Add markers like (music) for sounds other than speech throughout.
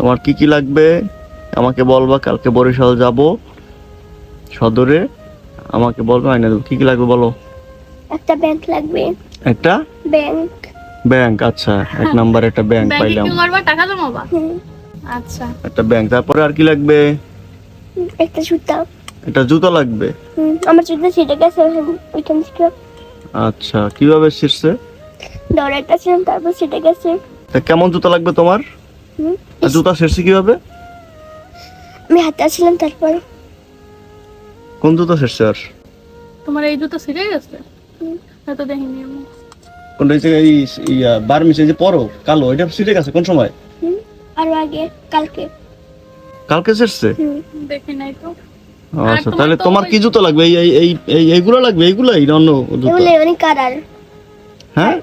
তোমার কি কি লাগবে? আমাকে বলবা কালকে বরিশাল যাব। সদরে আমাকে বলবে আইনা দেবো। কি কি লাগবে বলো? একটা ব্যাংক লাগবে। একটা? ব্যাংক। ব্যাংক আচ্ছা। এক নাম্বার একটা ব্যাংক পাইলাম। করবা টাকা জমাবা আচ্ছা। একটা ব্যাংক। তারপরে আর কি লাগবে? একটা জুতা। একটা জুতো লাগবে? হুম, আমার জুতা ছিঁড়ে গেছে ওইখান থেকে। আচ্ছা কীভাবে শিরছে দৌড়াইতে ছিলাম তারপর ছিঁড়ে গেছে। তা কেমন জুতো লাগবে তোমার? জুতা শিরছে কীভাবে? আমি হাতে আসছিলাম তারপর। কোন জুতো শিরছে আর? তোমার এই জুতো ছিঁড়ে গেছে। হয়তো দেখিনি আমি। কোনটা এই যে এই যে পরো কালো এটা সিটে গেছে কোন সময়? হুম, আরও আগে কালকে। কালকে শিরছে দেখি নাই তো। আচ্ছা তোমার তাহলে তোমার কি জুতো লাগবে? এই এই এই এই এইগুলো লাগবে এইগুলাই না অন্য জুতো? এগুলো অনেক কালার। হ্যাঁ?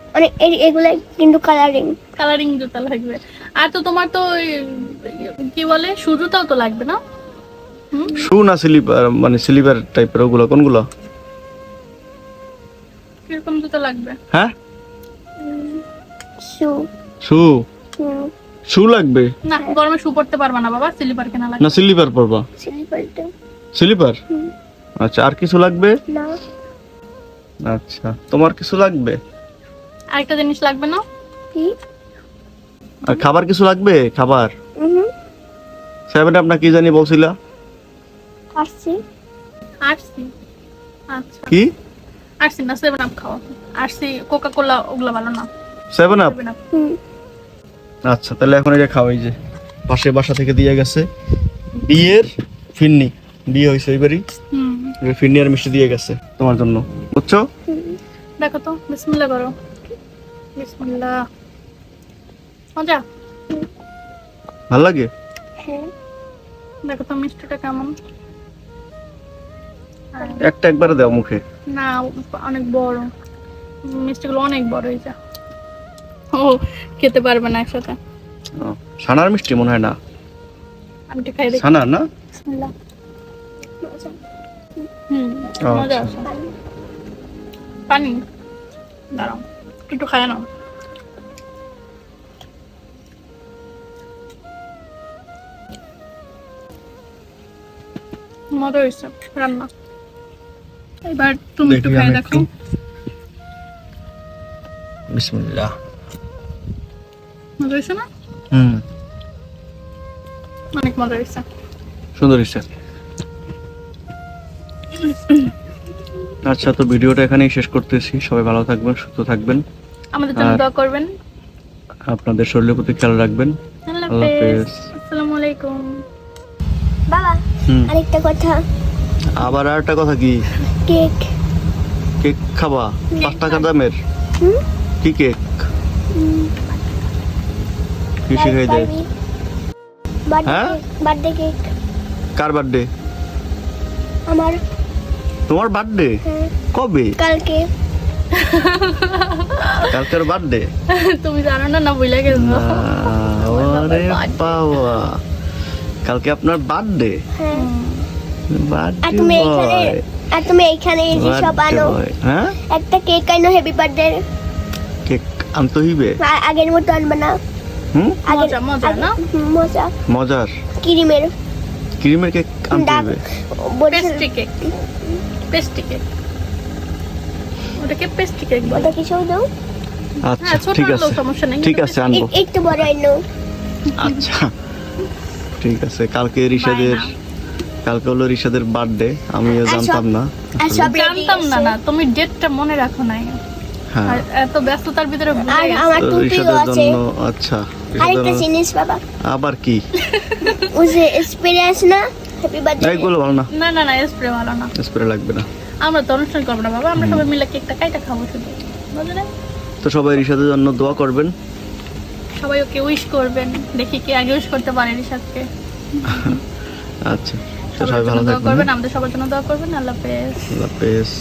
এগুলো কিন্তু কালারিং কালারিং জুতা লাগবে। আর তো তোমার তো কি বলে সুজুতাও তো লাগবে না? শু না স্লিপার মানে স্লিপার টাইপের ওগুলো কোনগুলো? কীরকম জুতা লাগবে? হ্যাঁ? শু। শু? শু। লাগবে? না গরমে শু পড়তে পারবা না বাবা স্লিপার কেনা লাগবে। না স্লিপার পরবা। স্লিপারটা স্লিপার আচ্ছা আর কিছু লাগবে? না। আচ্ছা তোমার কিছু লাগবে? আরেকটা জিনিস লাগবে না? কি? আর খাবার কিছু লাগবে? খাবার? হুম সেভেন আপনার কি জানি বলছিলা? আসছি আরসি? আচ্ছা। কি? আরসি না সেভেন আপ খাওয়া। আরসি কোকা কোলা ওগুলো ভালো না। সেভেন আপ আচ্ছা তাহলে এখন এই যে খাওয়াই যে। পাশে বাসা থেকে দিয়ে গেছে। বিয়ের ফিন্নি। বিয়ে হয়েছে এইবারই হুম। এবার ফিন্নি আর মিষ্টি দিয়ে গেছে তোমার জন্য। বুঝছ? দেখো তো বিসমিল্লাহ করো। বিসমিল্লাহ। মজা? ভালো লাগে হ্যাঁ। দেখো তো মিষ্টিটা কেমন। একটা একবারে দাও মুখে। না অনেক বড়। মিষ্টিগুলো অনেক বড় এই ও খেতে পারবে না একসাথে। ও, ছানার মিষ্টি মনে হয় না। আমি একটু খাই দেখি। না? বিসমিল্লাহ। হুম। মজা আচ্ছা। পানি। দাঁড়াও। একটু খায় না মজা হয়েছে রান্না। এবার তুমি একটু খাই দেখো। বিসমিল্লাহ। মজা হয়েছে না? হুম। অনেক মজা হয়েছে সুন্দর ইচ্ছা (coughs) আচ্ছা তো ভিডিওটা এখানেই শেষ করতেছি। সবাই ভালো থাকবেন সুস্থ থাকবেন। আমাদের জন্য দোয়া করবেন। আপনাদের শরীরের প্রতি খেয়াল রাখবেন। আল্লাহ হাফেজ। আসসালামু আলাইকুম। বাবা আরেকটা কথা। আবার আর একটা কথা কি? কেক। কেক খাবা? পাঁচ টাকা দামের হুম? কি কেক? কি শিখাই দেয় হ্যাঁ? Birthday cake. কার বার্থডে? আমার তোমার বার্থডে হ্যাঁ। কবে? কালকে। (laughs) কালকের বার্থডে তুমি জানো না না বুঝলে গেছো। আরে (laughs) বাবা। কালকে আপনার বার্থডে হ্যাঁ। আর বার্থডে তুমি এখানে আর তুমি এখানে এসে সব আনো। হ্যাঁ? একটা কেক আনো হ্যাপি বার্থডে কেক আনতে হইবে? আগের মতো আনবে না। হুম? আগের- মজা, মজা, না? মজা। মজার। ক্রিমের। ক্রিমের কেক আনতে হইবে? পেস্ট্রি কেক পেস্ট্রি কেক ওটাকে পেস্ট্রি কেক বলে ওটা কি সব দাও? আচ্ছা হ্যাঁ ঠিক আছে। সমস্যা নেই ঠিক আছে আনব। একটু বড় আনো আচ্ছা ঠিক আছে। কালকে রিশাদের কালকে হলো রিশাদের বার্থডে আমিও জানতাম না। জানতাম না না তুমি ডেটটা মনে রাখো নাই। হ্যাঁ। আর এত ব্যস্ততার ভিতরে জন্য আচ্ছা। আরেকটা রিশাদের জিনিস বাবা। আবার কি? ওই যে স্প্রে আছে না? হ্যাপি বার্থডে এইগুলো ভালো না। না না না স্প্রে ভালো না। স্প্রে লাগবে না। আমরা তো অনুষ্ঠান করব না বাবা। আমরা সবাই মিলে কেকটা কাইটা খাব শুধু। বুঝলে? তো সবাই রিশাদের জন্য দোয়া করবেন। সবাই ওকে উইশ করবেন। দেখি কে আগে উইশ করতে পারে আচ্ছা তো সবার সবাই ভালো দোয়া থাকবেন। করবেন আমাদের সবার জন্য দোয়া করবেন। আল্লাহ হাফেজ। আল্লাহ হাফেজ।